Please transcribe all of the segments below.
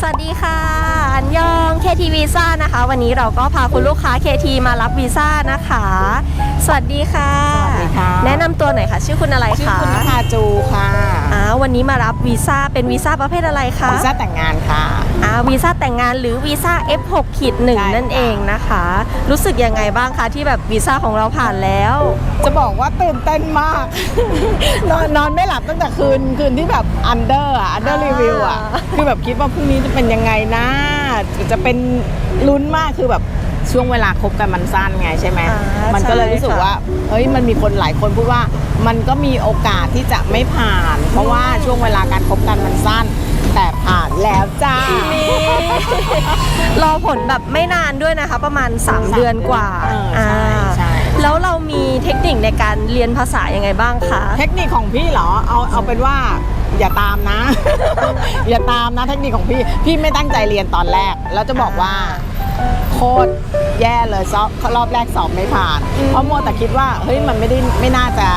สวัสดีค่ะ อันยองเคทีวีซ่านะคะ วันนี้เราก็พาคุณลูกค้าเคทีมารับวีซ่านะคะ สวัสดีค่ะ สวัสดีค่ะ แนะนำตัวหน่อยค่ะ ชื่อคุณอะไรชื่อคะคุณนภาจูค่ะอ่าวันนี้มารับวีซ่าเป็นวีซ่าประเภทอะไรคะ วีซ่าแต่งงานค่ะ วีซ่าแต่งงานหรือวีซ่า F6 ขีดหนึ่งใช่ค่ะนั่นเองนะคะ รู้สึกยังไงบ้างคะที่แบบวีซ่าของเราผ่านแล้ว จะบอกว่าตื่นเต้นมาก นอนนอนไม่หลับตั้งแต่คืนคืนที่แบบอันเดอร์อะอันเดอร์รีวิวอะอ่าคือแบบคิดว่าพรุ่งนี้จะเป็นยังไงนะจะเป็นลุ้นมากคือแบบช่วงเวลาคบกันมันสั้นไงใช่ไหมอ่ามันก็เลยใช่รู้สึกค่ะว่า เฮ้ย มันมีคนหลายคนพูดว่า มันก็มีโอกาสที่จะไม่ผ่าน เพราะว่าช่วงเวลาการคบกันมันสั้น แต่ผ่าน แล้วจ้านี่รอผลแบบไม่นานด้วยนะคะ ประมาณ 3 เดือนกว่าเออใช่อ่าใช่ แล้วเรามีเทคนิคในการเรียนภาษายังไงบ้างคะ เทคนิคของพี่เหรอ เอาเอาเป็นว่าอย่าตามนะ อย่าตามนะเทคนิคของพี่ พี่ไม่ตั้งใจเรียนตอนแรก แล้วจะบอกว่า โคตรแย่เลยซอบรอบแรกสอบไม่ผ่านอืมเพราะมัวแต่คิดว่าเฮ้ยมันไม่ได้ไม่น่าจะ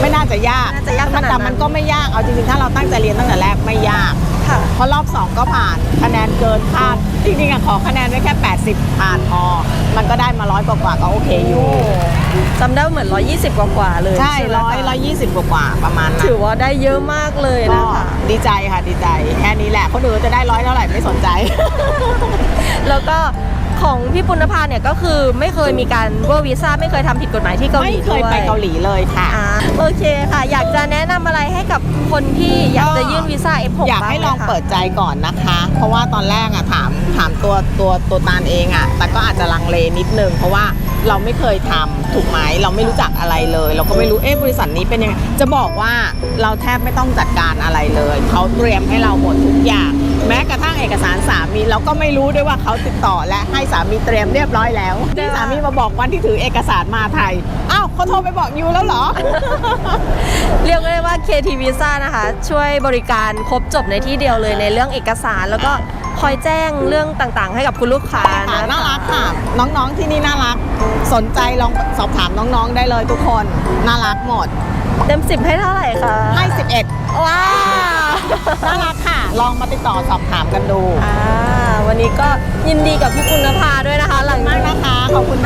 ไม่น่าจะยาก น่าจะยาก ขนาดนั้นแต่มันก็ไม่ยากเอาจริงๆถ้าเราตั้งใจเรียนตั้งแต่แรกไม่ยากค่ะเพราะรอบ 2 ก็ผ่านคะแนนเกินคาดจริงๆอะขอคะแนนไว้แค่ 80 ผ่านพอ มันก็ได้มาร้อยกว่าๆก็โอเคอยู่ จำได้ว่าเหมือน 120 กว่ากว่าๆเลยใช่ไหมร้อยคะร้อยยี่สิบกว่าๆประมาณนั้นถือว่าได้เยอะมากเลยก็นะคะ ดีใจค่ะดีใจแค่นี้แหละคนอื่นจะได้ร้อยเท่าไหร่ไม่สนใจแล้วก็ ของพี่ปุณภาเนี่ยก็คือไม่เคยมีการเวอร์วีซ่าไม่เคยทำผิดกฎหมายที่เกาหไม่ลีเคยด้วยไปเกาหลีเลยค่ะ อ่าโอเคค่ะ อยากจะแนะนำอะไรให้กับคนที่อยากจะยื่นวีซ่า F6 อยากให้ลองบ้ไมคะเปิดใจก่อนนะคะ เพราะว่าตอนแรกอะถามถามตัวตัวตัวตานเองอะแต่ก็อาจจะลังเลนิดนึง เพราะว่าเราไม่เคยทำถูกไหมเราไม่รู้จักอะไรเลย เราก็ไม่รู้เอ๊ะบริษัทนี้เป็นยังไงจะบอกว่าเราแทบไม่ต้องจัดการอะไรเลยเขาเตรียมให้เราหมดทุกอย่าง แม้กระทั่งเอกสารสามีเราก็ไม่รู้ด้วยว่าเขาติดต่อและให้สามีเตรียมเรียบร้อยแล้วที่สามีมาบอกวันที่ถือเอกสารมาไทยอ้าวเขาโทรไปบอกยูแล้วเหรอ เรียกได้ว่า KT Visa นะคะ ช่วยบริการครบจบในที่เดียวเลยในเรื่องเอกสารแล้วก็คอยแจ้งเรื่องต่างๆ ให้กับคุณลูกค้าค่ะนะน่าคะรักค่ะ น้องๆที่นี่น่ารัก สนใจลองสอบถามน้องๆได้เลยทุกคน น่ารักหมด เต็มสิบให้เท่าไหร่คะให้11ว้าวน่ารักค่ะ ลองมาติดต่อสอบถามกันดูอ่าวันนี้ก็ยินดีกับพี่ปุณภาด้วยนะคะ หลังมากนะคะขอบคุณนะคะสวัสดีค่ะขอบณ